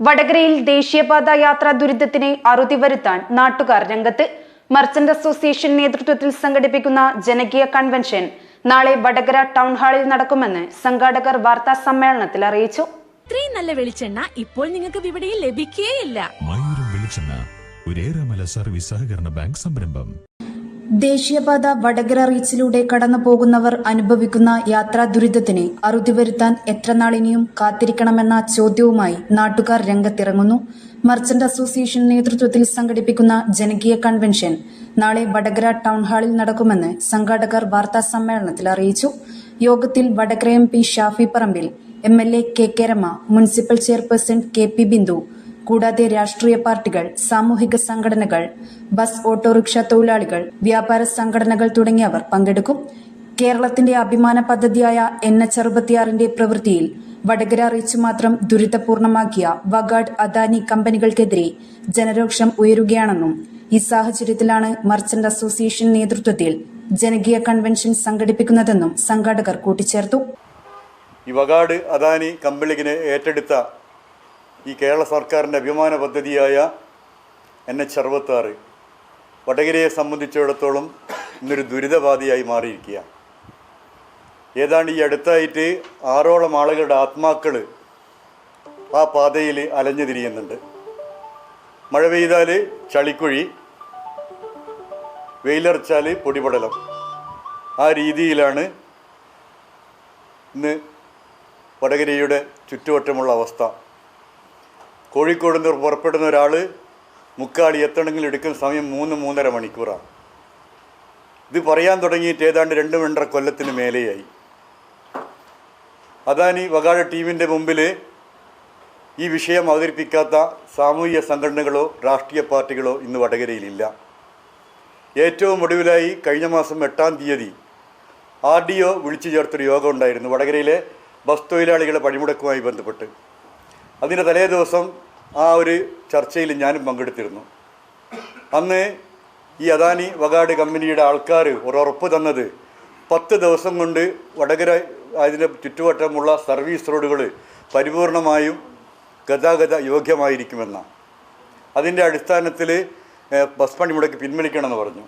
വടകരയിൽ ദേശീയപാത യാത്രാ ദുരിതത്തിന് അറുതി വരുത്താൻ നാട്ടുകാർ രംഗത്ത്. മർച്ചന്റ് അസോസിയേഷൻ നേതൃത്വത്തിൽ സംഘടിപ്പിക്കുന്ന ജനകീയ കൺവെൻഷൻ നാളെ വടകര ടൗൺ ഹാളിൽ നടക്കുമെന്ന് സംഘാടകർ വാർത്താ സമ്മേളനത്തിൽ അറിയിച്ചു. ഇത്രയും നല്ല വെളിച്ചെണ്ണ ഇപ്പോൾ നിങ്ങൾക്ക് വിപണിയിൽ ലഭിക്കുകയില്ല മയൂരം വെളിച്ചെണ്ണ ഒരേറെമല സർവീസ് സഹകരണ ബാങ്ക് സംരംഭം. ദേശീയപാത വടകര റീച്ചിലൂടെ കടന്നു പോകുന്നവർ അനുഭവിക്കുന്ന യാത്രാ ദുരിതത്തിന് അറുതി വരുത്താൻ എത്ര നാളിനിയും കാത്തിരിക്കണമെന്ന ചോദ്യവുമായി നാട്ടുകാർ രംഗത്തിറങ്ങുന്നു. മർച്ചന്റ് അസോസിയേഷൻ നേതൃത്വത്തിൽ സംഘടിപ്പിക്കുന്ന ജനകീയ കൺവെൻഷൻ നാളെ വടകര ടൗൺ ഹാളിൽ നടക്കുമെന്ന് സംഘാടകർ വാർത്താ സമ്മേളനത്തിൽ അറിയിച്ചു. യോഗത്തിൽ Vadakara M P Shafi Parambil M L A K K Rema municipal chairperson K P Bindu കൂടാതെ രാഷ്ട്രീയ പാർട്ടികൾ സാമൂഹിക സംഘടനകൾ ബസ് ഓട്ടോറിക്ഷ തൊഴിലാളികൾ വ്യാപാര സംഘടനകൾ തുടങ്ങിയവർ പങ്കെടുക്കും. കേരളത്തിന്റെ അഭിമാന പദ്ധതിയായ എൻ എച്ച് അറുപത്തിയാറിന്റെ പ്രവൃത്തിയിൽ വടകര റീച്ച് മാത്രം ദുരിതപൂർണമാക്കിയ വഗാഡ് അദാനി കമ്പനികൾക്കെതിരെ ജനരോക്ഷം ഉയരുകയാണെന്നും ഈ സാഹചര്യത്തിലാണ് മർച്ചന്റ് അസോസിയേഷൻ നേതൃത്വത്തിൽ ജനകീയ കൺവെൻഷൻ സംഘടിപ്പിക്കുന്നതെന്നും സംഘാടകർ കൂട്ടിച്ചേർത്തു. ഈ വകാട് അദാനി കമ്പനിക്കിനെ ഏറ്റെടുത്ത ഈ കേരള സർക്കാരിന്റെ അഭിമാന പദ്ധതിയായ എൻ എച്ച് അറുപത്താറ് വടകരയെ സംബന്ധിച്ചിടത്തോളം ഇന്നൊരു ദുരിതബാധയായി മാറിയിരിക്കുകയാണ്. ഏതാണ്ട് ഈ അടുത്തായിട്ട് ആറോളം ആളുകളുടെ ആത്മാക്കൾ ആ പാതയിൽ അലഞ്ഞു തിരിയുന്നുണ്ട്. മഴ പെയ്താൽ ചളിക്കുഴി വെയിലറച്ചാൽ പൊടിപടലം. ആ രീതിയിലാണ് ഇന്ന് വടകരയുടെ ചുറ്റുവട്ടമുള്ള അവസ്ഥ. കോഴിക്കോട് നിന്ന് പുറപ്പെടുന്ന ഒരാൾ മുക്കാളി എത്തണമെങ്കിൽ എടുക്കുന്ന സമയം മൂന്ന് മൂന്നര മണിക്കൂറാണ്. ഇത് പറയാൻ തുടങ്ങിയിട്ട് ഏതാണ്ട് രണ്ട് രണ്ടര കൊല്ലത്തിന് മേലെയായി. അദാനി വകാഴ ടീമിന്റെ മുമ്പിൽ ഈ വിഷയം അവതരിപ്പിക്കാത്ത സാമൂഹിക സംഘടനകളോ രാഷ്ട്രീയ പാർട്ടികളോ ഇന്ന് വടകരയിലില്ല. ഏറ്റവും ഒടുവിലായി കഴിഞ്ഞ മാസം എട്ടാം തീയതി ആർ ഡി ഒ വിളിച്ചു ചേർത്തൊരു യോഗം ഉണ്ടായിരുന്നു. വടകരയിലെ ബസ് തൊഴിലാളികളെ പണിമുടക്കുമായി ബന്ധപ്പെട്ട്. അതിന്റെ തലേ ദിവസം ആ ഒരു ചർച്ചയിൽ ഞാനും പങ്കെടുത്തിരുന്നു. അന്ന് ഈ അദാനി വകാട് കമ്പനിയുടെ ആൾക്കാർ ഒരുറപ്പ് തന്നത് പത്ത് ദിവസം കൊണ്ട് വടകര അതിന്റെ ചുറ്റുവട്ടമുള്ള സർവീസ് റോഡുകൾ പരിപൂർണമായും ഗതാഗത യോഗ്യമായിരിക്കുമെന്നാണ് അതിന്റെ അടിസ്ഥാനത്തിൽ ബസ് പണി മുടക്കി പിൻവലിക്കണമെന്ന് പറഞ്ഞു.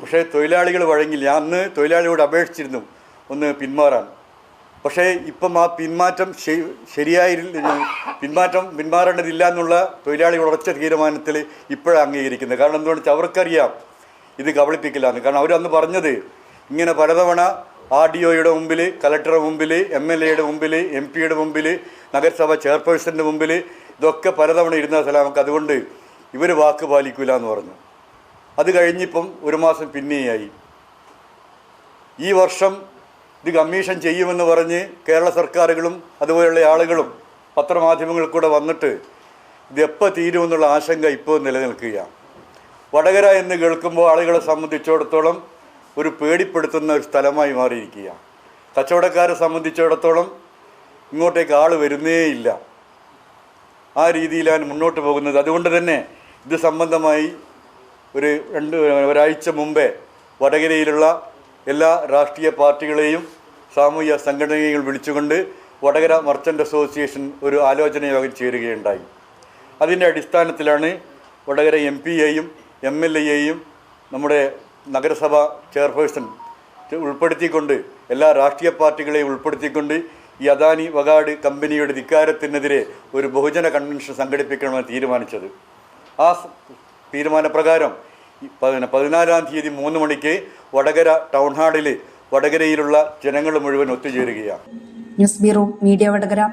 പക്ഷേ തൊഴിലാളികൾ വഴങ്ങില്ല. അന്ന് തൊഴിലാളിയോട് അപേക്ഷിച്ചിരുന്നു. ഒന്ന് പിന്മാറാൻ. പക്ഷേ ഇപ്പം ആ പിന്മാറ്റം ശരിയായിരുന്നു പിന്മാറ്റം പിന്മാറേണ്ടതില്ല എന്നുള്ള തൊഴിലാളികൾ ഉറച്ച തീരുമാനത്തിൽ ഇപ്പോഴാണ് അംഗീകരിക്കുന്നത്. കാരണം എന്തുകൊണ്ട് വെച്ചാൽ അവർക്കറിയാം ഇത് കബളിപ്പിക്കില്ലാന്ന് കാരണം അവരന്ന് പറഞ്ഞത് ഇങ്ങനെ പലതവണ ആർ ഡി ഒയുടെ മുമ്പിൽ കലക്ടറുടെ മുമ്പിൽ എം എൽ എയുടെ മുമ്പിൽ എം പിയുടെ മുമ്പിൽ നഗരസഭ ചെയർപേഴ്സന്റെ മുമ്പിൽ ഇതൊക്കെ പലതവണ ഇരുന്ന സ്ഥലം അതുകൊണ്ട് ഇവർ വാക്ക് പാലിക്കില്ല എന്ന് പറഞ്ഞു. അത് കഴിഞ്ഞിപ്പം ഒരു മാസം പിന്നെയായി. ഈ വർഷം ഇത് കമ്മീഷൻ ചെയ്യുമെന്ന് പറഞ്ഞ് കേരള സർക്കാരുകളും അതുപോലെയുള്ള ആളുകളും പത്രമാധ്യമങ്ങളിൽ കൂടെ വന്നിട്ട് ഇത് എപ്പോൾ തീരുമെന്നുള്ള ആശങ്ക ഇപ്പോൾ നിലനിൽക്കുകയാണ്. വടകര എന്ന് കേൾക്കുമ്പോൾ ആളുകളെ സംബന്ധിച്ചിടത്തോളം ഒരു പേടിപ്പെടുത്തുന്ന ഒരു സ്ഥലമായി മാറിയിരിക്കുകയാണ്. കച്ചവടക്കാരെ സംബന്ധിച്ചിടത്തോളം ഇങ്ങോട്ടേക്ക് ആൾ വരുന്നേയില്ല. ആ രീതിയിലാണ് മുന്നോട്ട് പോകുന്നത്. അതുകൊണ്ട് തന്നെ ഇത് സംബന്ധമായി ഒരു രണ്ട് ഒരാഴ്ച മുമ്പേ വടകരയിലുള്ള എല്ലാ രാഷ്ട്രീയ പാർട്ടികളെയും സാമൂഹ്യ സംഘടനകൾ വിളിച്ചുകൊണ്ട് വടകര മർച്ചന്റ് അസോസിയേഷൻ ഒരു ആലോചന യോഗം ചേരുകയുണ്ടായി. അതിന്റെ അടിസ്ഥാനത്തിലാണ് വടകര എം പിയെയും എം എൽ എയെയും നമ്മുടെ നഗരസഭ ചെയർപേഴ്സൺ ഉൾപ്പെടുത്തിക്കൊണ്ട് എല്ലാ രാഷ്ട്രീയ പാർട്ടികളെയും ഉൾപ്പെടുത്തിക്കൊണ്ട് ഈ അദാനി വകാട് കമ്പനിയുടെ ധിക്കാരത്തിനെതിരെ ഒരു ബഹുജന കൺവെൻഷൻ സംഘടിപ്പിക്കണമെന്ന് തീരുമാനിച്ചത്. ആ തീരുമാനപ്രകാരം ഈ പതിന- പതിനാലാം തീയതി മൂന്ന് മണിക്ക് വടകര ടൗൺ ഹാളിൽ വടകരയിലുള്ള ജനങ്ങൾ മുഴുവൻ ഒത്തുചേരുകയാണ്. News bureau media Vadakara.